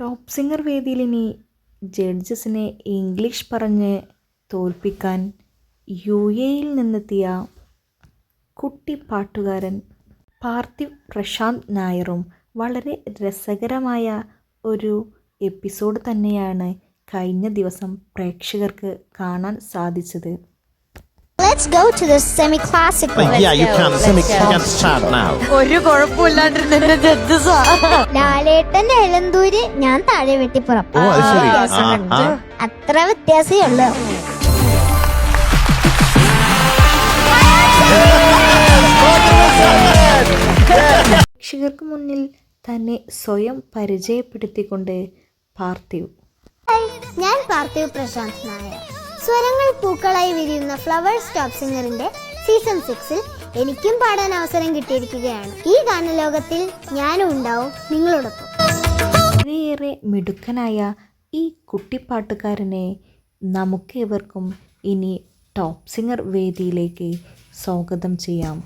Top singer വേദിയിൽ ഇനി ജഡ്ജസിനെ English പറഞ്ഞ് തോൽപ്പിക്കാൻ യു എയിൽ നിന്നെത്തിയ കുട്ടി പാട്ടുകാരൻ പാർത്ഥിവ് പ്രശാന്ത് നായറും വളരെ രസകരമായ ഒരു എപ്പിസോഡ് തന്നെയാണ് കഴിഞ്ഞ ദിവസം പ്രേക്ഷകർക്ക് കാണാൻ സാധിച്ചത്. Let's go to the semi-classic one. yeah, you can semi can start now. ഒരു കുഴപ്പമില്ലാണ്ടിരുന്ന എന്റെ ജഡ്ജസാ ലാലേട്ടന്റെ എലന്തൂര് ഞാൻ താഴെ വെട്ടിപ്പുറം. ഓ അത് ശരി. ആ, ആ. അത്ര വ്യത്യാസമേ ഉള്ളൂ പ്രേക്ഷകർക്ക് മുന്നിൽ തന്നെ സ്വയം പരിചയപ്പെടുത്തിക്കൊണ്ട് പാർത്ഥിവ്. ഞാൻ പാർത്ഥിവ് പ്രശാന്ത് നായർ. സ്വരങ്ങൾ പൂക്കളായി വിരിയുന്ന ഫ്ലവർ സ്റ്റോപ്പ് സിംഗറിന്റെ സീസൺ സിക്സിൽ എനിക്കും പാടാൻ അവസരം കിട്ടിയിരിക്കുകയാണ്. ഈ ഗാനലോകത്തിൽ ഞാനും ഉണ്ടാവും നിങ്ങളോടൊപ്പം. വളരെയേറെ മിടുക്കനായ ഈ കുട്ടിപ്പാട്ടുകാരനെ നമുക്കേവർക്കും ഇനി ടോപ്പ് സിംഗർ വേദിയിലേക്ക് സ്വാഗതം ചെയ്യാം.